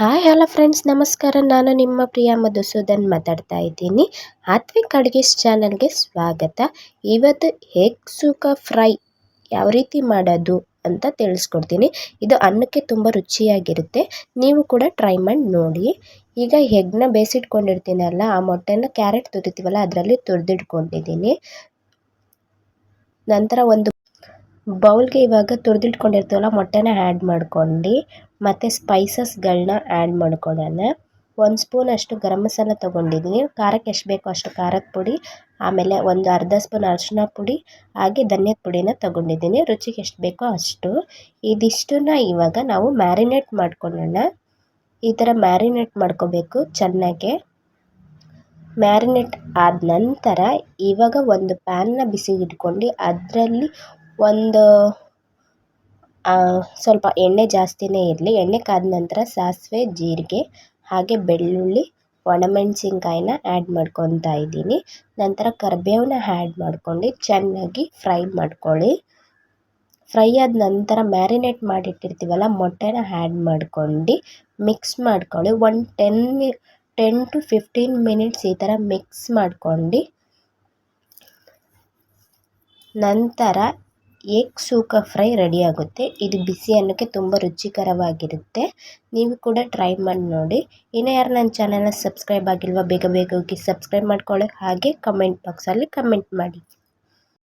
Hi hello friends ನಮಸ್ಕಾರ. ನಾನು ನಿಮ್ಮ ಪ್ರಿಯ ಮಧುಸೂದನ್ ಮಾತಾಡ್ತಾ ಇದ್ದೀನಿ. ಆತ್ವಿಕ್ ಅಡುಗೆಸ್ ಚಾನಲ್ಗೆ ಸ್ವಾಗತ. ಇವತ್ತು ಹೇಗ್ ಸೂಕ ಫ್ರೈ ಯಾವ ರೀತಿ ಮಾಡೋದು ಅಂತ ತಿಳಿಸ್ಕೊಡ್ತೀನಿ. ಇದು ಅನ್ನಕ್ಕೆ ತುಂಬ ರುಚಿಯಾಗಿರುತ್ತೆ. ನೀವು ಕೂಡ ಟ್ರೈ ಮಾಡಿ ನೋಡಿ. ಈಗ ಹೆಗ್ನ ಬೇಯಿಸಿಟ್ಕೊಂಡಿರ್ತೀನಲ್ಲ, ಆ ಮೊಟ್ಟೆನ ಕ್ಯಾರೆಟ್ ತುರಿತೀವಲ್ಲ, ಅದರಲ್ಲಿ ತುರಿದಿಟ್ಕೊಂಡಿದ್ದೀನಿ. ನಂತರ ಒಂದು ಬೌಲ್ಗೆ ಇವಾಗ ತುರಿದಿಟ್ಕೊಂಡಿರ್ತೀವಲ್ಲ, ಮೊಟ್ಟೆನ ಆ್ಯಡ್ ಮಾಡ್ಕೊಂಡು, ಮತ್ತು ಸ್ಪೈಸಸ್ಗಳನ್ನ ಆ್ಯಡ್ ಮಾಡ್ಕೊಳ್ಳೋಣ ಒಂದು ಸ್ಪೂನ್ ಅಷ್ಟು ಗರಂ ಮಸಾಲ ತೊಗೊಂಡಿದ್ದೀನಿ ಖಾರಕ್ಕೆ ಎಷ್ಟು ಬೇಕೋ ಅಷ್ಟು ಖಾರದ ಪುಡಿ, ಆಮೇಲೆ ಒಂದು ಅರ್ಧ ಸ್ಪೂನ್ ಅರಿಶಿನ ಪುಡಿ, ಹಾಗೆ ಧನಿಯದ ಪುಡಿನ ತೊಗೊಂಡಿದ್ದೀನಿ ರುಚಿಗೆ ಎಷ್ಟು ಬೇಕೋ ಅಷ್ಟು. ಇದಿಷ್ಟನ್ನ ಇವಾಗ ನಾವು ಮ್ಯಾರಿನೇಟ್ ಮಾಡ್ಕೊಳ್ಳೋಣ ಈ ಥರ ಮ್ಯಾರಿನೇಟ್ ಮಾಡ್ಕೋಬೇಕು ಚೆನ್ನಾಗೆ. ಮ್ಯಾರಿನೇಟ್ ಆದ ನಂತರ ಇವಾಗ ಒಂದು ಪ್ಯಾನ್ನ ಬಿಸಿಗಿಟ್ಕೊಂಡು ಅದರಲ್ಲಿ ಒಂದು ಸ್ವಲ್ಪ ಎಣ್ಣೆ ಜಾಸ್ತಿನೇ ಇರಲಿ. ಎಣ್ಣೆ ಕಾದ ನಂತರ ಸಾಸಿವೆ, ಜೀರಿಗೆ, ಹಾಗೆ ಬೆಳ್ಳುಳ್ಳಿ, ಒಣಮೆಣಸಿನ್ಕಾಯಿನ ಆ್ಯಡ್ ಮಾಡ್ಕೊತಾ ಇದ್ದೀನಿ. ನಂತರ ಕರಿಬೇವನ್ನ ಆ್ಯಡ್ ಮಾಡ್ಕೊಂಡು ಚೆನ್ನಾಗಿ ಫ್ರೈ ಮಾಡ್ಕೊಳ್ಳಿ. ಫ್ರೈ ಆದ ನಂತರ ಮ್ಯಾರಿನೇಟ್ ಮಾಡಿಟ್ಟಿರ್ತೀವಲ್ಲ, ಮೊಟ್ಟೆನ ಆ್ಯಡ್ ಮಾಡ್ಕೊಂಡು ಮಿಕ್ಸ್ ಮಾಡ್ಕೊಳ್ಳಿ. ಒನ್ ಟೆನ್ ಮಿ ಟೆನ್ ಟು ಫಿಫ್ಟೀನ್ ಮಿನಿಟ್ಸ್ ಈ ಥರ ಮಿಕ್ಸ್ ಮಾಡ್ಕೊಂಡು ನಂತರ ಎಗ್ ಸೂಕ ಫ್ರೈ ರೆಡಿ ಆಗುತ್ತೆ. ಇದು ಬಿಸಿ ಅನ್ನಕ್ಕೆ ತುಂಬ ರುಚಿಕರವಾಗಿರುತ್ತೆ. ನೀವು ಕೂಡ ಟ್ರೈ ಮಾಡಿ ನೋಡಿ. ಇನ್ನೂ ಯಾರು ನನ್ನ ಚಾನಲ್ನ ಸಬ್ಸ್ಕ್ರೈಬ್ ಆಗಿಲ್ವ, ಬೇಗ ಬೇಗ ಹೋಗಿ ಸಬ್ಸ್ಕ್ರೈಬ್ ಮಾಡ್ಕೊಳ್ಳೋಕೆ ಹಾಗೆ ಕಮೆಂಟ್ ಬಾಕ್ಸಲ್ಲಿ ಕಮೆಂಟ್ ಮಾಡಿ.